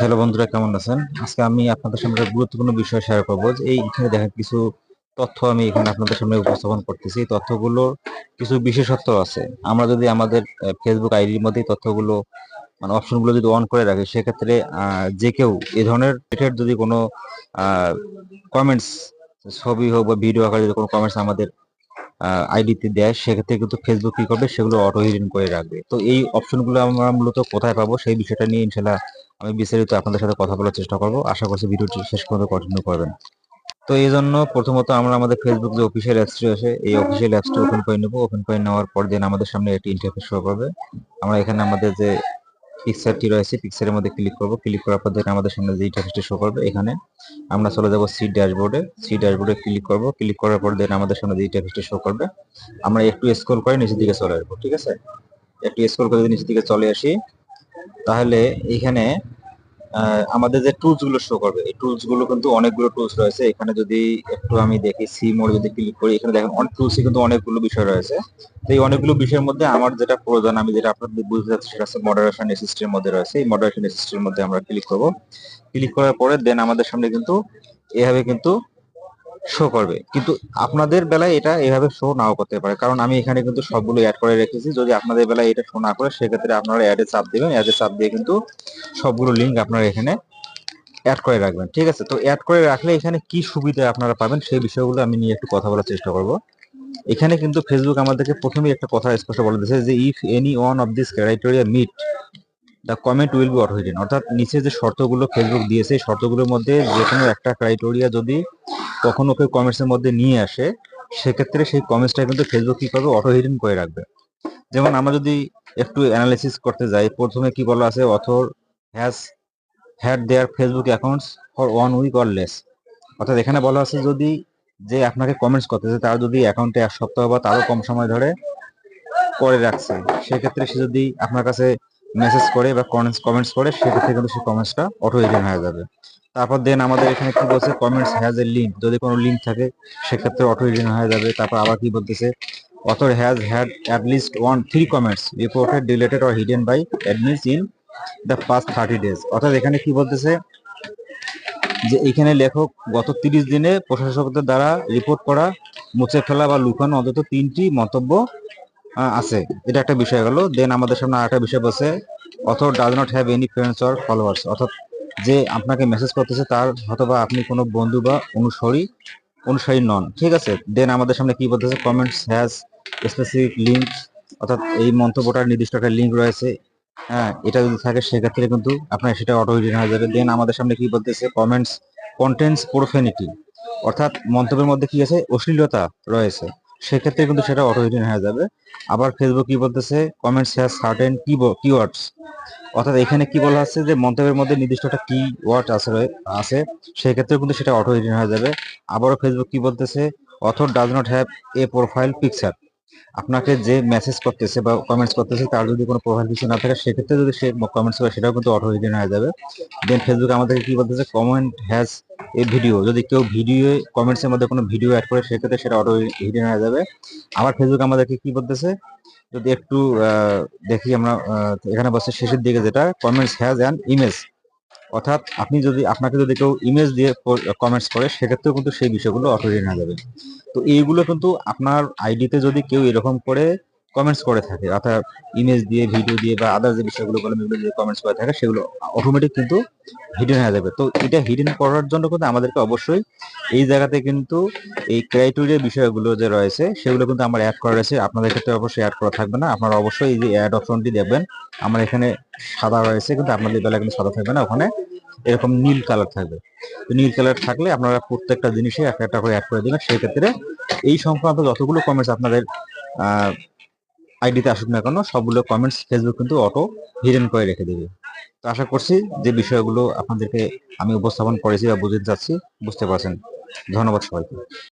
Hello বন্ধুরা, কেমন আছেন? আজকে আমি আপনাদের সামনে গুরুত্বপূর্ণ বিষয় শেয়ার করব যে এই এখানে দেখেন কিছু তথ্য আমি এখানে আপনাদের সামনে উপস্থাপন করতেছি। এই তথ্যগুলোর কিছু বিশেষত্ব আছে। আমরা যদি আমাদের ফেসবুক আইডির মধ্যে তথ্যগুলো মানে অপশনগুলো যদি অন করে রাখি, সেক্ষেত্রে যে কেউ এই ধরনের রিলেটেড যদি কোনো কমেন্টস ছবি হোক বা ভিডিও আকারে যদি কোনো কমেন্টস আমাদের আইডিতে দেয়, সেক্ষেত্রে কিন্তু ফেসবুক কি করবে? সেগুলো অটো হিডিং করে রাখবে। তো এই অপশনগুলো আমরা মূলত কোথায় পাবো? সেই বিষয়টা নিয়ে ইনশাল্লাহ আমি বিস্তারিত আপনাদের সাথে কথা বলার চেষ্টা করব। আশা করছি ভিডিওটি শেষ পর্যন্ত কন্টিনিউ করবেন। তো এই জন্য প্রথমত আমরা আমাদের ফেসবুক যে অফিসিয়াল অ্যাপসটি আছে, এই অফিসিয়াল অ্যাপসটি ওপেন করে নেব। ওপেন করে নেওয়ার পর দিন আমাদের সামনে একটি ইন্টারফেস শো করবে। আমরা এখানে আমাদের যে পিকচারটি রয়েছে পিকচারের মধ্যে ক্লিক করব। ক্লিক করার পর দেখেন আমাদের সামনে যে ইন্টারফেসটি শো করবে, এখানে আমরা চলে যাব সি ড্যাশবোর্ডে সি ড্যাশবোর্ডে ক্লিক করব। ক্লিক করার পর দেখেন আমাদের সামনে যে ইন্টারফেসটি শো করবে, আমরা একটু স্ক্রল করে নিচের দিকে চলে আসব, ঠিক আছে? একটু স্ক্রল করে নিচের দিকে চলে আসি, তাহলে এখানে আমাদের যে টুলসগুলো শো করবে, এই টুলসগুলো কিন্তু অনেকগুলো টুলস রয়েছে। এখানে যদি একটু আমি দেখি সি মোড যদি ক্লিক করি, এখানে দেখেন অনেক টুলসে কিন্তু অনেকগুলো বিষয় রয়েছে। তো এই অনেকগুলো বিষয়ের মধ্যে আমার যেটা প্রয়োজন, আমি যেটা আপনাদের বুঝতে চাচ্ছি, সেটা হচ্ছে মডারেশন অ্যাসিস্টের মধ্যে রয়েছে। এই মডারেশন অ্যাসিস্টের মধ্যে আমরা ক্লিক করব। ক্লিক করার পরে দেন আমাদের সামনে কিন্তু এভাবে কিন্তু শো করবে। কিন্তু আপনাদের বেলায় এটা এভাবে শো নাও করতে পারে। কারণ আমি এখানে কিন্তু সবগুলো অ্যাড করে রেখেছি। যদি আপনাদের বেলায় এটা শো না করে, সেক্ষেত্রে আপনারা অ্যাডে চাপ দেবেন। অ্যাডে চাপ দিয়ে কিন্তু সবগুলো লিঙ্ক আপনারা এখানে অ্যাড করে রাখবেন। ঠিক আছে? তো অ্যাড করে রাখলে এখানে কি সুবিধা আপনারা পাবেন সেই বিষয়গুলো আমি নিয়ে একটু কথা বলার চেষ্টা করব। এখানে কিন্তু ফেসবুক আমাদেরকে প্রথমেই একটা কথা স্পষ্ট বলে দিয়েছে যে if any one of this criteria meet the comment will be auto hidden অর্থাৎ নিচে যে শর্তগুলো ফেসবুক দিয়েছে, এই শর্তগুলোর মধ্যে যে কোনো একটা ক্রাইটেরিয়া যদি কখনো কেউ কমেন্টসের মধ্যে নিয়ে আসে, সেক্ষেত্রে সেই কমেন্টসটা কিন্তু ফেসবুক কি করবে? অটো হিডেন করে রাখবে। যেমন আমরা যদি একটু অ্যানালাইসিস করতে যাই, প্রথমে কি বলা আছে? Author has had their Facebook accounts for one week or less অর্থাৎ এখানে বলা আছে যদি যে আপনাকে কমেন্টস করতেছে, তার যদি অ্যাকাউন্টে এক সপ্তাহ বা তারও কম সময় ধরে করে রাখছে, সেক্ষেত্রে সে যদি আপনার কাছে মেসেজ করে বা কমেন্টস করে সেক্ষেত্রে কিন্তু সেই কমেন্টসটা অটো এডিট হয়ে যাবে। তারপর দেন আমাদের এখানে কি বলছে? কমেন্টস হ্যাজ এ লিঙ্ক যদি কোনো লিঙ্ক থাকে, সেক্ষেত্রে অটো এডিট হয়ে যাবে। তারপর আবার কি বলতেছে? Author has had at least one three comments reported deleted or hidden by admins in the past thirty days অর্থাৎ এখানে কি বলতেছে? যে এখানে লেখক, গত তিরিশ দিনে প্রশাসকদের দ্বারা রিপোর্ট করা, মুছে ফেলা বা লুকানো অন্তত তিনটি মন্তব্য আছে। এটা একটা বিষয় গেল। দেন আমাদের সামনে আরেকটা বিষয় বলছে author does not have any friends or followers অর্থাৎ যে আপনাকে মেসেজ করতেছে, তার অথবা আপনি কোনো বন্ধু বা অনুসারী অনুসারী নন। ঠিক আছে? দেন আমাদের সামনে কি বলতেছে? কমেন্টস হ্যাজ স্পেসিফিক লিঙ্ক অর্থাৎ এই মন্তব্যটার নির্দিষ্ট একটা লিঙ্ক রয়েছে। হ্যাঁ এটা যদি থাকে, সেক্ষেত্রে কিন্তু আপনার সেটা অটো হিডিং হয়ে যাবে। দেন আমাদের সামনে কি বলতেছে? কমেন্টস কন্টেন্টস প্রোফেনিটি অর্থাৎ মন্তব্যের মধ্যে কি আছে? অশ্লীলতা রয়েছে। সেক্ষেত্রে কিন্তু সেটা অটো রিটার্ন হয়ে যাবে। আবার ফেসবুক কি বলতেছে? কমেন্টস হ্যাজ সার্টেন কিওয়ার্ডস অর্থাৎ এখানে কি বলা হচ্ছে যে, মন্তব্যের মধ্যে নির্দিষ্ট একটা কি ওয়ার্ড আছে আছে। সেক্ষেত্রে কিন্তু সেটা অটো রিটার্ন হয়ে যাবে। আবারও ফেসবুক কি বলতেছে? Author does not have a profile picture আপনাকে যে মেসেজ করতেছে বা কমেন্টস করতেছে, তার যদি কোনো প্রোফাইল কিছু না থাকে, সেক্ষেত্রে যদি সে কমেন্টস করে, সেটাও কিন্তু অটো হিডিং হয়ে যাবে। দেন ফেসবুক আমাদেরকে কি বলতেছে? কমেন্ট হ্যাজ এ ভিডিও যদি কেউ ভিডিও কমেন্টস এর মধ্যে কোনো ভিডিও অ্যাড করে, সেক্ষেত্রে সেটা অটো হিডিং হয়ে যাবে। আবার ফেসবুক আমাদেরকে কি বলতেছে? যদি একটু দেখি আমরা এখানে বলছে শেষের দিকে যেটা কমেন্টস হ্যাজ অ্যান ইমেজ অর্থাৎ আপনি যদি, আপনাকে যদি কেউ ইমেজ দিয়ে কমেন্টস করে, সেক্ষেত্রেও কিন্তু সেই বিষয়গুলো অটো হয়ে যাবে। তো এইগুলো কিন্তু আপনার আইডিতে যদি কেউ এরকম করে কমেন্টস করে থাকে। অর্থাৎ ইমেজ দিয়ে ভিডিও দিয়ে বা আদার যে বিষয়গুলো বলে এগুলো দিয়ে কমেন্টস করে থাকে, সেগুলো অটোমেটিক কিন্তু হিডেন হয়ে যাবে। তো এটা হিডেন করার জন্য কিন্তু আমাদেরকে অবশ্যই এই জায়গাতে কিন্তু এই ক্রাইটেরিয়া বিষয়গুলো যে রয়েছে, সেগুলো কিন্তু আমার অ্যাড করা রয়েছে আপনাদের ক্ষেত্রে অবশ্যই অ্যাড করা থাকবে না। আপনারা অবশ্যই এই যে অ্যাড অপশনটি দেখবেন, আমার এখানে সাদা রয়েছে, কিন্তু আপনাদের বেলা কিন্তু সাদা থাকবে না, ওখানে এরকম নীল কালার থাকবে। তো নীল কালার থাকলে আপনারা প্রত্যেকটা জিনিসে একটা একটা করে অ্যাড করে দিবেন। সেই ক্ষেত্রে এই সংক্রান্ত যতগুলো কমেন্টস আপনাদের আইডিতে আসুক না কেন, সবগুলো কমেন্টস ফেসবুক কিন্তু অটো হিডেন করে রেখে দেবে। তো আশা করছি যে বিষয়গুলো আপনাদেরকে আমি উপস্থাপন করেছি বা বুঝতে চাচ্ছি বুঝতে পারছেন। ধন্যবাদ সবাইকে।